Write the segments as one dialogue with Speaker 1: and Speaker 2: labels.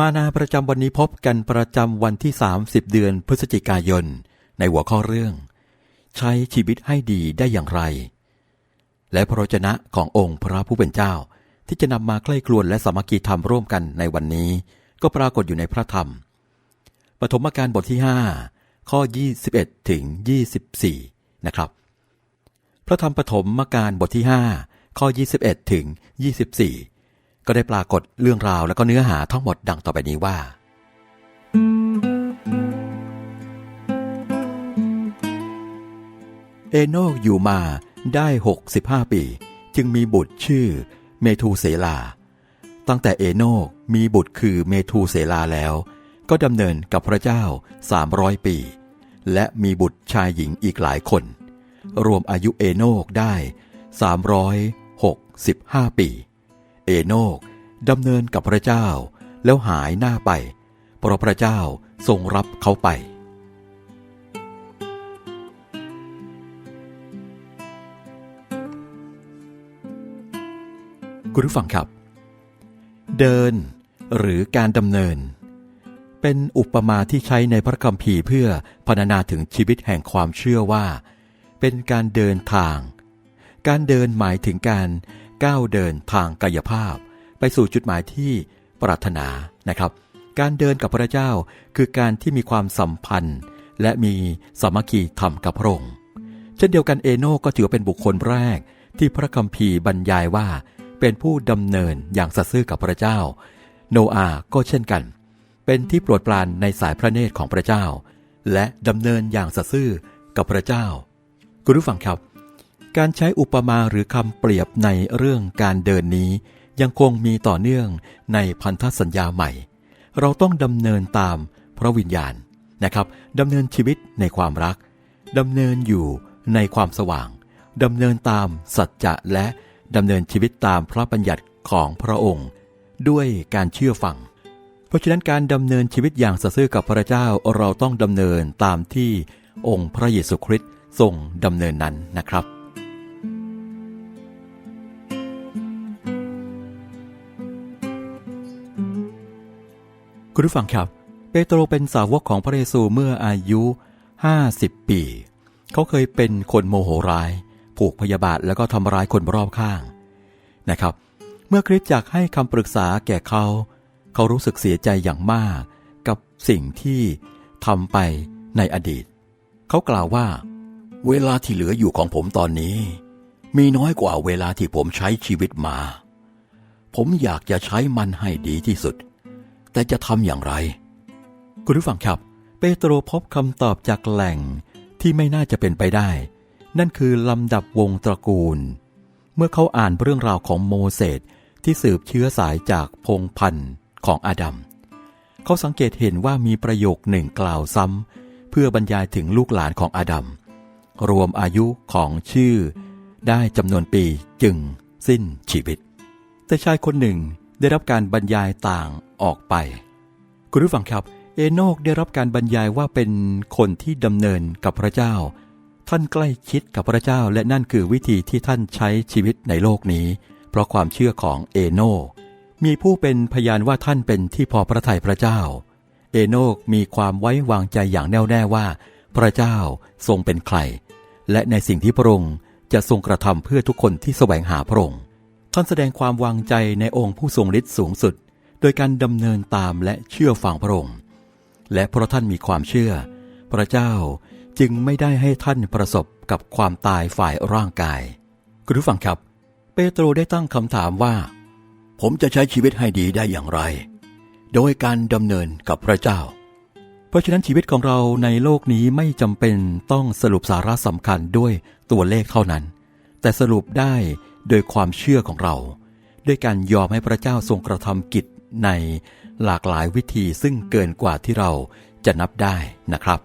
Speaker 1: มานาประจำวันนี้พบกันประจำวันที่ 30 เดือนพฤศจิกายน ในหัวข้อเรื่อง ใช้ชีวิตให้ดีได้อย่างไร และพระวจนะขององค์พระผู้เป็นเจ้า ที่จะนำมาใกล้กลวนและสามัคคีธรรมร่วมกันในวันนี้ ก็ปรากฏอยู่ในพระธรรม ปฐมกาลบทที่ 5 ข้อ 21 ถึง 24 นะครับ พระธรรมปฐมกาลบทที่ 5 ข้อ 21 ถึง 24 ก็ได้ปรากฏเรื่องราวและก็เนื้อหาทั้งหมดดังต่อไปนี้ว่า เอโนกอยู่มาได้ 65 ปี จึงมีบุตรชื่อเมทูเสลา ตั้งแต่เอโนกมีบุตรคือเมทูเสลาแล้ว ก็ดำเนินกับพระเจ้า 300 ปี และมีบุตรชายหญิงอีกหลายคน รวมอายุเอโนกได้ 365 ปี เอโนกดำเนินกับพระเจ้า แล้วหายหน้าไป เพราะพระเจ้าทรงรับเขาไป คุณผู้ฟังครับ เดินหรือการดำเนิน เป็นอุปมาที่ใช้ในพระคัมภีร์เพื่อพรรณนาถึงชีวิตแห่งความเชื่อว่า เป็นการเดินทาง การเดินหมายถึงการ ก้าวเดินทางกายภาพ ไปสู่จุดหมายที่ปรารถนานะครับ การเดินกับพระเจ้าคือการที่มีความสัมพันธ์ และมีสามัคคีธรรมกับพระองค์เช่นเดียวกันเอโนก็ถือเป็นบุคคลแรก ที่พระคัมภีร์บรรยายว่า เป็นผู้ดำเนินอย่างสัตย์ซื่อกับพระเจ้า โนอาห์ก็เช่นกัน เป็นที่โปรดปรานในสายพระเนตรของพระเจ้า และดำเนินอย่างสัตย์ซื่อกับพระเจ้า คุณผู้ฟังครับ การใช้อุปมาหรือคำเปรียบในเรื่องการเดินนี้ ยังคงมีต่อเนื่องในพันธสัญญาใหม่ เราต้องดำเนินตามพระวิญญาณนะครับดำเนินชีวิตในความรักดำเนินอยู่ในความสว่างดำเนินตามสัจจะและดำเนินชีวิตตามพระบัญญัติของพระองค์ ด้วยการเชื่อฟัง เพราะฉะนั้นการดำเนินชีวิตอย่างสัตย์ซื่อกับพระเจ้าเราต้องดำเนินตามที่องค์พระเยซูคริสต์ทรงดำเนินนั้นนะครับ คุณผู้ฟังครับ เปโตรเป็นสาวกของพระเยซูเมื่ออายุ 50 ปี เขาเคยเป็นคนโมโหร้าย ผูกพยาบาทแล้วก็ทำร้ายคนรอบข้างนะครับ เมื่อคริสตจักรให้คำปรึกษาแก่เขา เขารู้สึกเสียใจอย่างมาก กับสิ่งที่ทำไปในอดีต เขากล่าวว่า เวลาที่เหลืออยู่ของผมตอนนี้ มีน้อยกว่าเวลาที่ผมใช้ชีวิตมา ผมอยากจะใช้มันให้ดีที่สุด แต่จะทำอย่างไร คุณผู้ฟังครับ เปโตรพบคำตอบจากแหล่งที่ไม่น่าจะเป็นไปได้ นั่นคือลำดับวงตระกูล เมื่อเขาอ่านเรื่องราวของโมเสสที่สืบเชื้อสายจากพงพันธุ์ของอาดัมเขาสังเกตเห็นว่ามีประโยคหนึ่งกล่าวซ้ำเพื่อบรรยายถึงลูกหลานของอาดัมรวมอายุของชื่อ ได้จำนวนปีจึงสิ้นชีวิต แต่ชายคนหนึ่ง ได้รับการบรรยายต่างออกไป คุณผู้ฟังครับ เอโนกได้รับการบรรยายว่าเป็นคนที่ดำเนินกับพระเจ้า ท่านใกล้ชิดกับพระเจ้าและนั่นคือวิธีที่ท่านใช้ชีวิตในโลกนี้ เพราะความเชื่อของเอโนกมีผู้เป็นพยานว่าท่านเป็นที่พอพระทัยพระเจ้า เอโนกมีความไว้วางใจอย่างแน่วแน่ว่า พระเจ้าทรงเป็นใคร และในสิ่งที่พระองค์จะทรงกระทำเพื่อทุกคนที่แสวงหาพระองค์ ท่านแสดงความวางใจในองค์ผู้ทรงฤทธิ์สูงสุด โดยการดำเนินตามและเชื่อฟังพระองค์ และเพราะท่านมีความเชื่อ พระเจ้าจึงไม่ได้ให้ท่านประสบกับความตายฝ่ายร่างกาย คุณผู้ฟังครับ เปโตรได้ตั้งคำถามว่า ผมจะใช้ชีวิตให้ดีได้อย่างไร โดยการดำเนินกับพระเจ้า เพราะฉะนั้นชีวิตของเราในโลกนี้ไม่จำเป็นต้องสรุปสาระสำคัญด้วยตัวเลขเท่านั้น แต่สรุปได้ โดยความเชื่อของเรา ด้วยการยอมให้พระเจ้าทรงกระทำกิจในหลากหลายวิธีซึ่งเกินกว่าที่เราจะนับได้นะครับ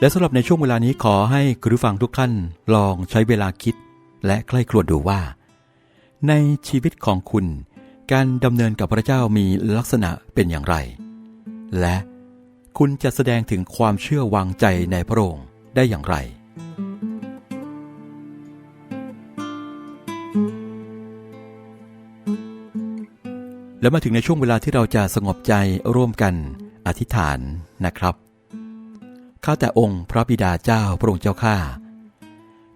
Speaker 1: และสำหรับในช่วงเวลานี้ขอให้คุณผู้ฟังทุกท่านลองใช้เวลาคิด และใกล้ครวญดูว่า ในชีวิตของคุณ การดำเนินกับพระเจ้ามีลักษณะเป็นอย่างไร และ คุณจะแสดงถึงความเชื่อวางใจในพระองค์ได้อย่างไร แล้วมาถึงในช่วงเวลาที่เราจะสงบใจร่วมกันอธิษฐานนะครับข้าแต่องค์พระบิดาเจ้าพระองค์เจ้าข้า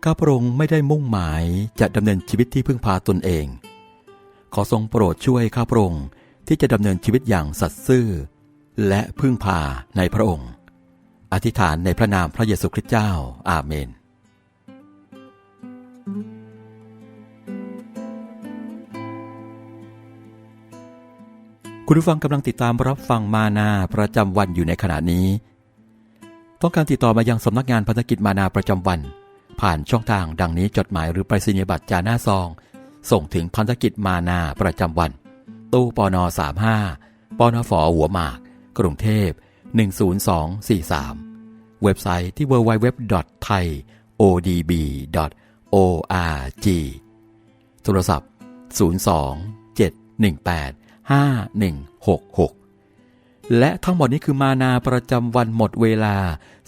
Speaker 1: ข้าพระองค์ไม่ได้มุ่งหมายจะดำเนินชีวิตที่พึ่งพาตนเอง ขอทรงโปรดช่วยข้าพระองค์ที่จะดำเนินชีวิตอย่างสัตย์ซื่อ และพึ่งพาในพระองค์ อธิษฐานในพระนามพระเยซูคริสต์เจ้า อาเมน คุณผู้ฟังกำลังติดตามรับฟังมานาประจำวันอยู่ในขณะนี้ ต้องการติดต่อมายังสำนักงานพันธกิจมานาประจำวัน ผ่านช่องทางดังนี้จดหมายหรือไปรษณียบัตรจาหน้าซอง ส่งถึงพันธกิจมานาประจำวัน ตู้ปน35ปนฝหัวหมาก กรุงเทพ 10243 เว็บไซต์ที่ www.thaiodb.org โทรศัพท์ 02 718 5166และทั้งหมดนี้คือมานาประจำวันหมดเวลา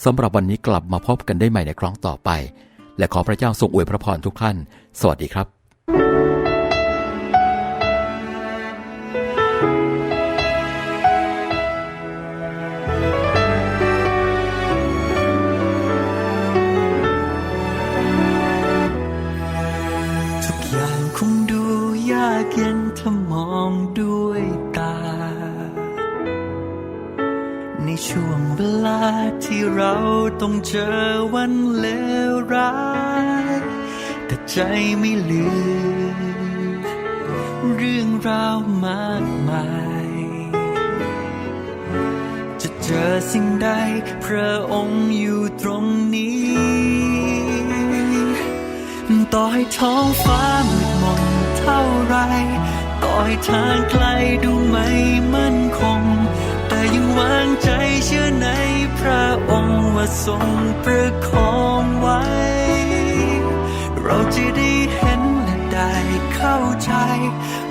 Speaker 1: สำหรับวันนี้กลับมาพบกันได้ใหม่ในครั้งต่อไป และขอพระเจ้าทรงอวยพระพรทุกท่าน สวัสดีครับ
Speaker 2: ช่วงเวลาที่เราต้องเจอวันเลวร้าย แต่ใจไม่ลืม เรื่องราวมากมาย จะเจอสิ่งใดพระองค์อยู่ตรงนี้ ต่อให้ท้องฟ้ามืดมนเท่าไร ต่อให้ทางไกลดูไม่มั่นคง ยังวางใจเชื่อในพระองค์ว่าทรงประคองไว้ เราจะได้เห็นและได้เข้าใจ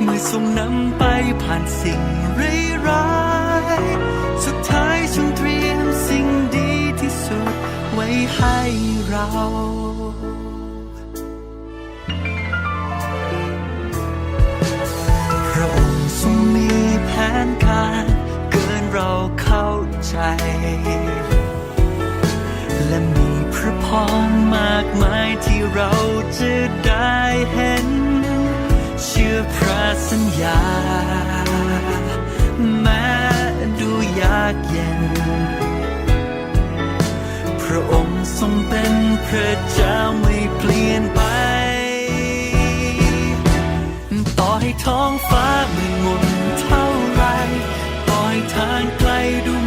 Speaker 2: เมื่อทรงนำไปผ่านสิ่งร้ายสุดท้ายทรงเตรียมสิ่งดีที่สุดไว้ให้เราา แม้ดูยากเย็น พระองค์ทรงเป็นพระเจ้าไม่เปลี่ยนไป ต่อให้ท้องฟ้ามืดมนเท่าไรปล่อยทางไกลดู